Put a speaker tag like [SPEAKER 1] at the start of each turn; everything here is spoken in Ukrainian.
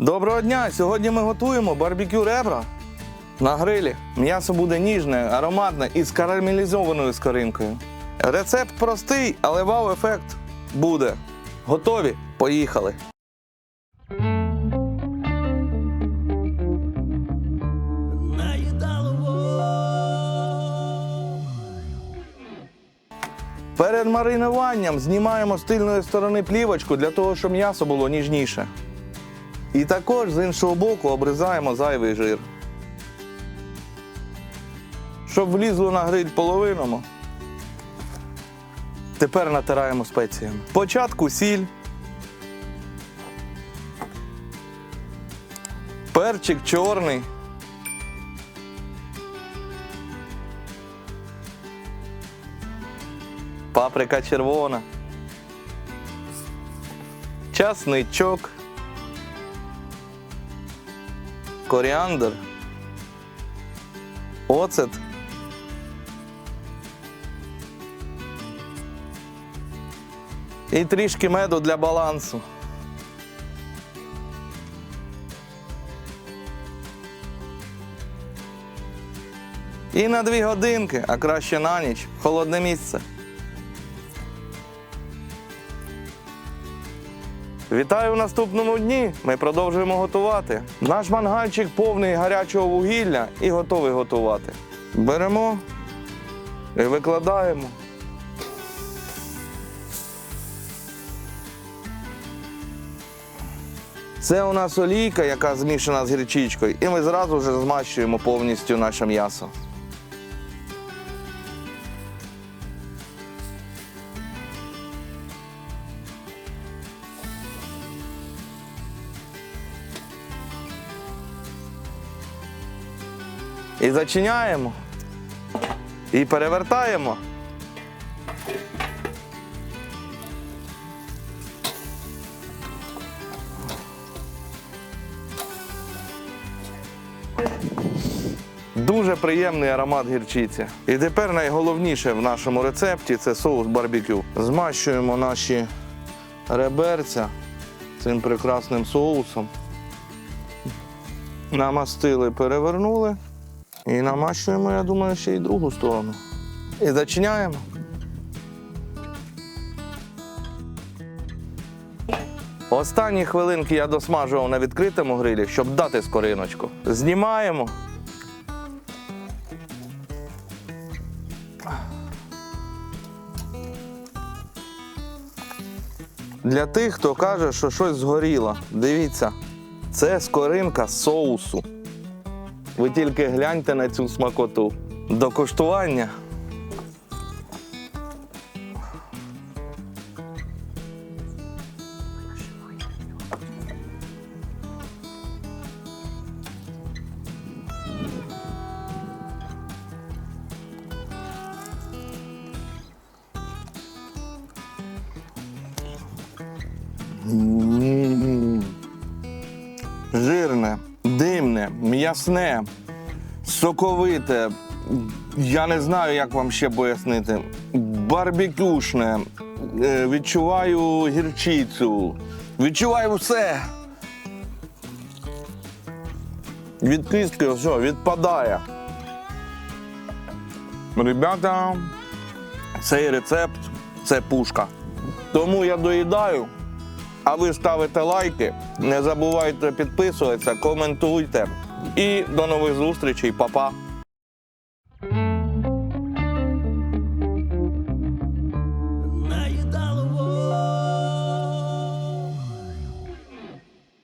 [SPEAKER 1] Доброго дня! Сьогодні ми готуємо барбекю ребра на грилі. М'ясо буде ніжне, ароматне і з карамелізованою скоринкою. Рецепт простий, але вау-ефект буде. Готові? Поїхали! Перед маринуванням знімаємо з тильної сторони плівочку для того, щоб м'ясо було ніжніше. І також з іншого боку обрізаємо зайвий жир. Щоб влізло на гриль половиному. Тепер натираємо спеціями. Спочатку сіль. Перчик чорний. Паприка червона. Часничок. Коріандр. Оцет. І трішки меду для балансу. І на дві годинки, а краще на ніч, холодне місце. Вітаю в наступному дні. Ми продовжуємо готувати. Наш мангальчик повний гарячого вугілля і готовий готувати. Беремо і викладаємо. Це у нас олійка, яка змішана з гірчичкою, і ми зразу вже змащуємо повністю наше м'ясо. І зачиняємо. І перевертаємо. Дуже приємний аромат гірчиці. І тепер найголовніше в нашому рецепті це соус барбекю. Змащуємо наші реберця цим прекрасним соусом. Намастили, перевернули. І намащуємо, я думаю, ще й другу сторону. І зачиняємо. Останні хвилинки я досмажував на відкритому грилі, щоб дати скориночку. Знімаємо. Для тих, хто каже, що щось згоріло, дивіться, це скоринка соусу. Ви тільки гляньте на цю смакоту. До коштування. Жирне, м'ясне, соковите. Я не знаю, як вам ще пояснити. Барбекюшне. Е, Відчуваю гірчицю. Відчуваю все. Від кістки все, відпадає. Ребята, цей рецепт це пушка. Тому я доїдаю. А ви ставите лайки, не забувайте підписуватися, коментуйте. І до нових зустрічей, Па-па!